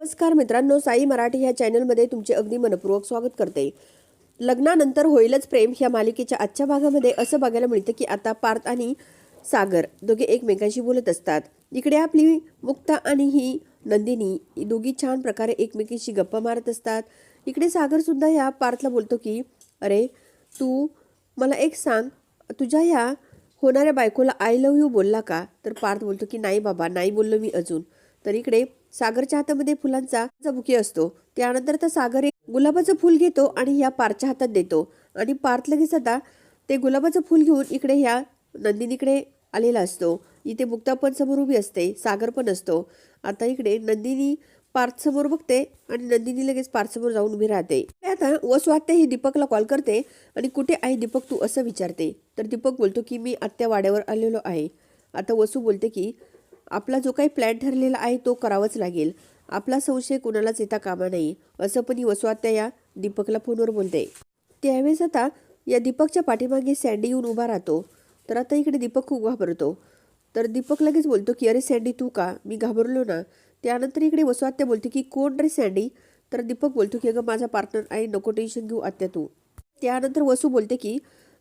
नमस्कार मित्रांनो साई मराठी ह्या चॅनलमध्ये तुमचे अगदी मनपूर्वक स्वागत करते. लग्नानंतर होईलच प्रेम ह्या मालिकेच्या आजच्या भागामध्ये असं बघायला मिळतं की आता पार्थ आणि सागर दोघे एकमेकांशी बोलत असतात. इकडे आपली मुक्ता आणि ही नंदिनी ही दोघी छान प्रकारे एकमेकींशी गप्पा मारत असतात. इकडे सागरसुद्धा ह्या पार्थला बोलतो की अरे तू मला एक सांग तुझ्या ह्या होणाऱ्या बायकोला आय लव्ह यू बोलला का? तर पार्थ बोलतो की नाही बाबा नाही बोललो मी अजून. तर इकडे सागरच्या हातामध्ये फुलांचा चा बुके असतो. त्यानंतर तर सागर एक गुलाबाचं फुल घेतो आणि ह्या पारच्या हातात देतो. आणि पार्थ लगेच आता ते गुलाबाचं फुल घेऊन इकडे ह्या नंदिनीकडे आलेला असतो. इथे मुक्ता पण समोर उभी असते सागर पण असतो. आता इकडे नंदिनी पार्थ समोर बघते आणि नंदिनी लगेच पार्थ समोर जाऊन उभी राहते. आता वसू आत्या ही दीपकला कॉल करते आणि कुठे आहे दीपक तू असं विचारते. तर दीपक बोलतो की मी आत्या वाड्यावर आलेलो आहे. आता वसू बोलते की आपला जो काही प्लॅन ठरलेला आहे तो करावाच लागेल. आपला संशय कुणालाच येता कामा नाही असं पण ही वसू या दीपकला फोनवर बोलते. त्यावेळेस आता या दीपकच्या पाठीमागे सँडी येऊन उभा राहतो. तर आता इकडे दीपक खूप घाबरतो. तर दीपक लगेच बोलतो की अरे सँडी तू का? मी घाबरलो ना. त्यानंतर इकडे वसू बोलते की कोण रे सँडी तर दीपक बोलतो की अगं माझा पार्टनर आहे नको टेन्शन घेऊ आत्या तू. त्यानंतर वसू बोलते की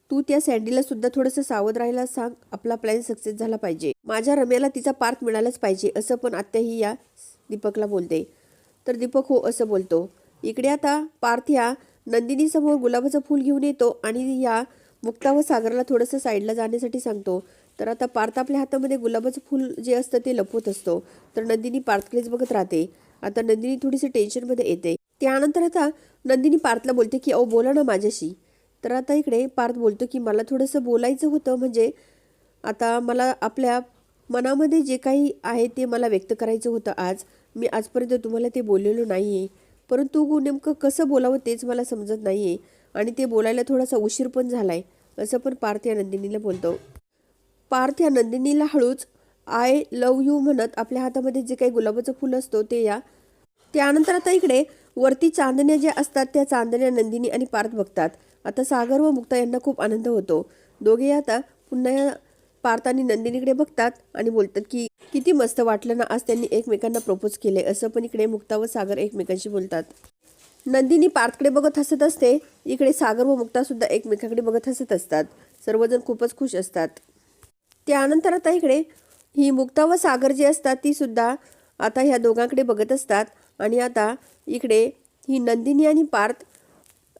तू त्या सँडीला सुद्धा थोडंसं सावध राहायला सांग. आपला प्लॅन सक्सेस झाला पाहिजे. माझ्या रम्याला तिचा पार्थ मिळालाच पाहिजे असं पण आत्याही या दीपकला बोलते. तर दीपक हो असं बोलतो. इकडे आता पार्थ या नंदिनीसमोर गुलाबाचं फूल घेऊन येतो आणि या मुक्ता व सागरला थोडंसं साईडला जाण्यासाठी सांगतो. तर आता पार्थ आपल्या हातामध्ये गुलाबाचं फूल जे असतं ते लपवत असतो. तर नंदिनी पार्थकडेच बघत राहते. आता नंदिनी थोडीशी टेन्शनमध्ये येते. त्यानंतर आता नंदिनी पार्थला बोलते की अहो बोला ना माझ्याशी. तर आता इकडे पार्थ बोलतो की मला थोडंसं बोलायचं होतं म्हणजे आता मला आपल्या मनामध्ये जे काही आहे ते मला व्यक्त करायचं होतं आज. मी आजपर्यंत तुम्हाला ते बोललेलो नाही आहे परंतु नेमकं कसं बोलावं तेच मला समजत नाही आहे आणि ते बोलायला थोडासा उशीर पण झाला आहे असं पण पार्थ या नंदिनीला बोलतो. पार्थ या नंदिनीला हळूच आय लव यू म्हणत आपल्या हातामध्ये जे काही गुलाबाचं फुल असतो ते या. त्यानंतर आता इकडे वरती चांदण्या ज्या असतात त्या चांदण्या नंदिनी आणि पार्थ बघतात. आता सागर व मुक्ता यांना खूप आनंद होतो. दोघे आता पुन्हा या पार्थ आणि नंदिनीकडे बघतात आणि बोलतात की किती मस्त वाटलं ना आज त्यांनी एकमेकांना प्रपोज केले असं पण इकडे मुक्ता व सागर एकमेकांशी बोलतात. नंदिनी पार्थकडे बघत हसत असते. इकडे सागर व मुक्ता सुद्धा एकमेकांकडे बघत हसत असतात. सर्वजण खूपच खुश असतात. त्यानंतर आता इकडे ही मुक्ता व सागर जी असतात ती सुद्धा आता ह्या दोघांकडे बघत असतात. आणि आता इकडे ही नंदिनी आणि पार्थ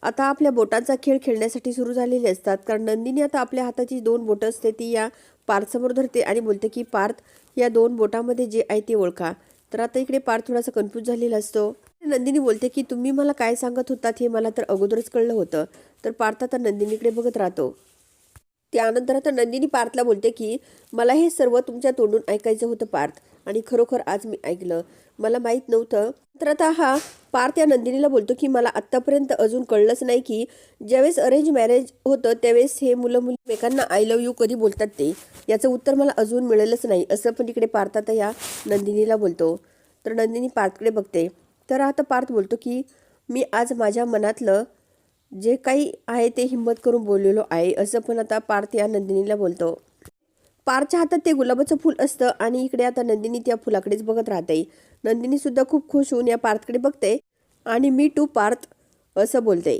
आता आपल्या बोटांचा खेळ खेळण्यासाठी सुरू झालेले असतात. कारण नंदिनी आता आपल्या हाताची दोन बोटं असते ती या पार्थसमोर धरते आणि बोलते की पार्थ या दोन बोटामध्ये जे आहे ते ओळखा. तर आता इकडे पार्थ थोडासा कन्फ्यूज झालेला असतो. नंदिनी बोलते की तुम्ही मला काय सांगत होतात हे मला तर अगोदरच कळलं होतं. तर पार्थ आता नंदिनीकडे बघत राहतो. त्यानंतर आता नंदिनी पार्थला बोलते की मला हे सर्व तुमच्या तोंडून ऐकायचं होतं पार्थ आणि खरोखर आज मी ऐकलं. मला माहीत नव्हतं. तर आता हा पार्थ या नंदिनीला बोलतो की मला आत्तापर्यंत अजून कळलंच नाही की ज्यावेळेस अरेंज मॅरेज होतं त्यावेळेस हे मुलं मुली एकमेकांना आय लव्ह यू कधी बोलतात ते? याचं उत्तर मला अजून मिळेलच नाही असं पण इकडे पार्थ आता या नंदिनीला बोलतो. तर नंदिनी पार्थकडे बघते. तर आता पार्थ बोलतो की मी आज माझ्या मनातलं जे काही आहे ते हिंमत करून बोललेलो आहे असं पण आता पार्थ या नंदिनीला बोलतो. पारच्या हातात ते गुलाबाचं फूल असतं आणि इकडे आता नंदिनी त्या फुलाकडेच बघत राहते. नंदिनी सुद्धा खूप खुश होऊन या पार्थकडे बघते आणि मी टू पार्थ असं बोलते.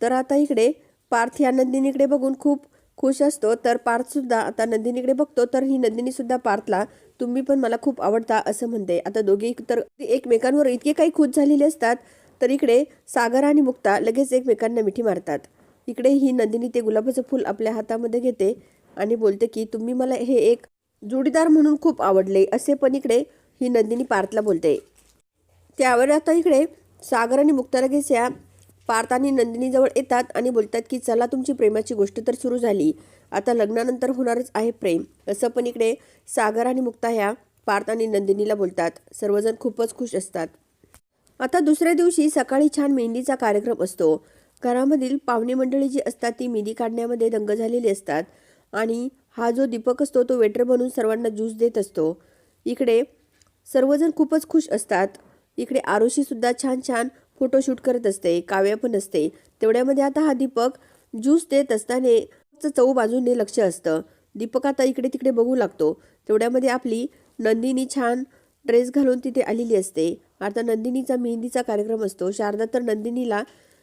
तर आता इकडे पार्थ या नंदिनीकडे बघून खूप खुश असतो. तर पार्थ सुद्धा आता नंदिनीकडे बघतो. तर ही नंदिनी सुद्धा पार्थला तुम्ही पण मला खूप आवडता असं म्हणते. आता दोघे तर एकमेकांवर इतके काही खुश झालेले असतात तर इकडे सागर आणि मुक्ता लगेच एकमेकांना मिठी मारतात. इकडे ही नंदिनी ते गुलाबाचं फूल आपल्या हातामध्ये घेते. आणि बोलते की तुम्ही मला हे एक जोडीदार म्हणून खूप आवडले. असे पण इकडे ही नंदिनी पार्थला बोलते. त्यावर आता इकडे सागर आणि मुक्ता लगेच या पार्थ आणि नंदिनीजवळ येतात आणि बोलतात की चला तुमची प्रेमाची गोष्ट तर सुरू झाली. आता लग्नानंतर होणारच आहे प्रेम. असं पण इकडे सागर आणि मुक्ता ह्या पार्थ आणि नंदिनीला बोलतात. सर्वजण खूपच खुश असतात. आता दुसऱ्या दिवशी सकाळी छान मेहंदीचा कार्यक्रम असतो. घरामधील पाहुणे मंडळी जी असतात ती मेहंदी काढण्यामध्ये दंग झालेली असतात. आणि हा जो दीपक असतो तो वेटर बनून सर्वांना ज्यूस देत असतो. इकडे सर्वजण खूपच खुश असतात. इकडे आरुषीसुद्धा छान छान फोटोशूट करत असते काव्या पण असते. तेवढ्यामध्ये आता हा दीपक ज्यूस देत असताना चव बाजूने लक्ष असतं. दीपक आता इकडे तिकडे बघू लागतो. तेवढ्यामध्ये आपली नंदिनी छान ड्रेस घालून तिथे आलेली असते. आता नंदिनीचा मेहंदीचा कार्यक्रम असतो. शारदा तर नंदिनीला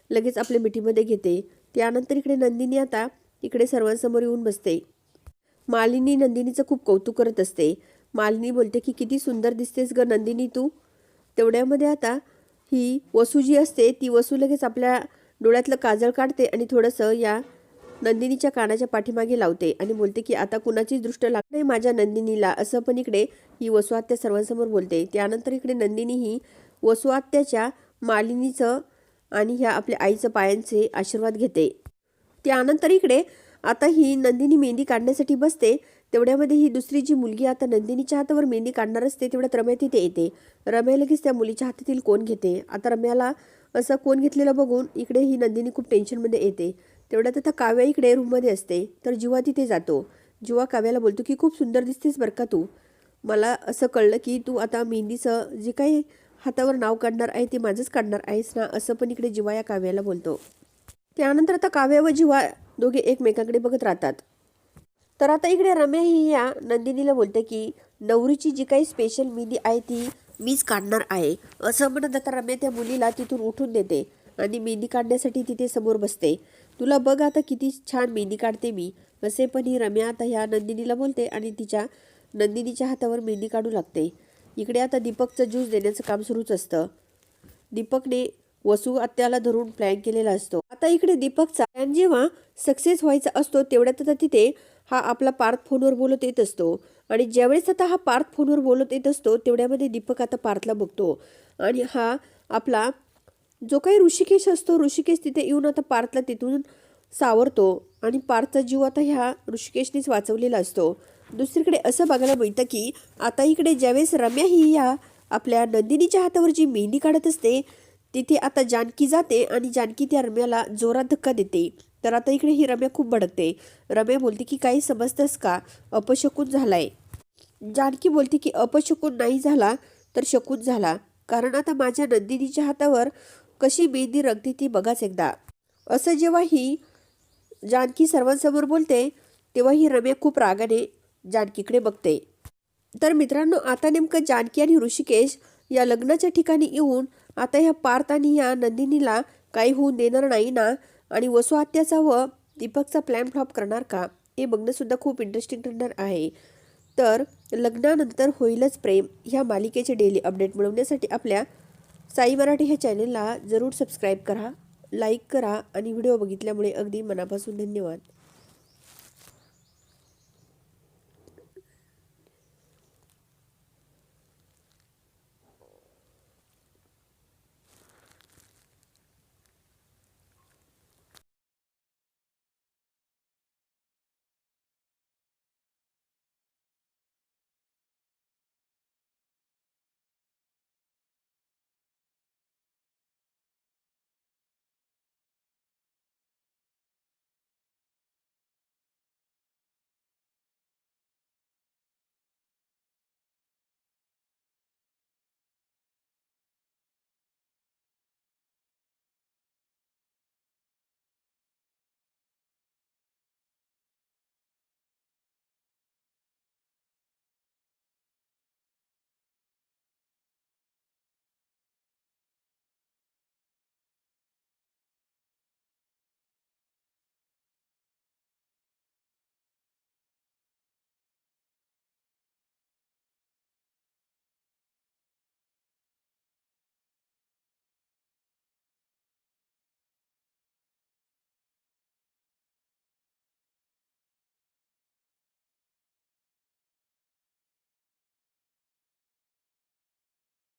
लगेच आपल्या मिठीमध्ये घेते. त्यानंतर इकडे नंदिनी आता इकडे सर्वांसमोर येऊन बसते. मालिनी नंदिनीचं खूप कौतुक करत असते. मालिनी बोलते की किती सुंदर दिसतेस ग नंदिनी तू. तेवढ्यामध्ये आता ही वसू जी असते ती वसू लगेच आपल्या डोळ्यातलं काजळ काढते आणि थोडंसं या नंदिनीच्या कानाच्या पाठीमागे लावते आणि बोलते की आता कुणाचीच दृष्ट लागत नाही माझ्या नंदिनीला? असं पण इकडे ही वसुआत्या सर्वांसमोर बोलते. त्यानंतर इकडे नंदिनी ही वसुआत्याच्या मालिनीचं आणि ह्या आपल्या आईचं पायांचे आशीर्वाद घेते. त्यानंतर इकडे आता ही नंदिनी मेहंदी काढण्यासाठी बसते. तेवढ्यामध्ये ही दुसरी जी मुलगी आता नंदिनीच्या हातावर मेहंदी काढणार असते तेवढ्यात रम्या तिथे येते. रम्या लगेच त्या मुलीच्या हातातील कोण घेते? आता रम्याला असं कोण घेतलेलं बघून इकडे ही नंदिनी खूप टेन्शनमध्ये येते. तेवढ्यात आता काव्या इकडे रूममध्ये असते तर जीवा तिथे जातो. जीवा काव्याला बोलतो की खूप सुंदर दिसतेस बरं का तू. मला असं कळलं की तू आता मेहंदीचं जे काही हातावर नाव काढणार आहे ते माझंच काढणार आहेस ना? असं पण इकडे जीवा या काव्याला बोलतो. त्यानंतर आता काव्य व जिवा दोघे एकमेकांकडे बघत राहतात. तर आता इकडे रम्या ही या नंदिनीला बोलते की नवरीची जी काही स्पेशल मेहंदी आहे ती मीच काढणार आहे. असं म्हणत आता रम्या त्या मुलीला तिथून उठून देते आणि मेहंदी काढण्यासाठी तिथे समोर बसते. तुला बघ आता किती छान मेहंदी काढते मी. असे पण ही रम्या आता ह्या नंदिनीला बोलते आणि तिच्या नंदिनीच्या हातावर मेहंदी काढू लागते. इकडे आता दीपकचं ज्यूस देण्याचं काम सुरूच असतं. दीपकने वसू आत्याला धरून प्लॅन केलेला असतो. आता इकडे दीपकचा प्लॅन जेव्हा सक्सेस व्हायचा असतो तेवढ्यात आता तिथे हा आपला पार्थ फोनवर बोलत येत असतो. आणि ज्यावेळेस आता हा पार्थ फोनवर बोलत येत असतो तेवढ्यामध्ये दीपक आता पार्थला बघतो. आणि हा आपला जो काही ऋषिकेश असतो ऋषिकेश तिथे येऊन आता पार्थला तिथून सावरतो. आणि पार्थचा जीव आता ह्या ऋषिकेशनेच वाचवलेला असतो. दुसरीकडे असं बघायला मिळतं की आता इकडे ज्यावेळेस रम्या ही या आपल्या नंदिनीच्या हातावर जी मेहंदी काढत असते तिथे आता जानकी जाते आणि जानकी त्या रम्याला जोरात धक्का देते. तर आता इकडे ही रम्या खूप भडकते. रम्या बोलते की काही समजतंस का? अपशकून झालाय. जानकी बोलते की अपशकून नाही झाला तर शकून झाला. कारण आता माझ्या नंदिनीच्या हातावर कशी मेहंदी रंगते ती बघाच एकदा. असं जेव्हा ही जानकी सर्वांसमोर बोलते तेव्हा ही रम्या खूप रागाने जानकीकडे बघते. तर मित्रांनो आता नेमकं जानकी आणि ऋषिकेश या लग्नाच्या ठिकाणी येऊन आता ह्या पार्थ आणि या नंदिनीला काही होऊन देणार नाही ना? आणि वसुहत्याचा व दीपकचा प्लॅन फ्लॉप करणार का? हे बघणंसुद्धा खूप इंटरेस्टिंग ठरणार आहे. तर लग्नानंतर होईलच प्रेम. ह्या मालिकेचे डेली अपडेट मिळवण्यासाठी आपल्या साई मराठी ह्या चॅनलला जरूर सबस्क्राईब करा लाईक करा आणि व्हिडिओ बघितल्यामुळे अगदी मनापासून धन्यवाद.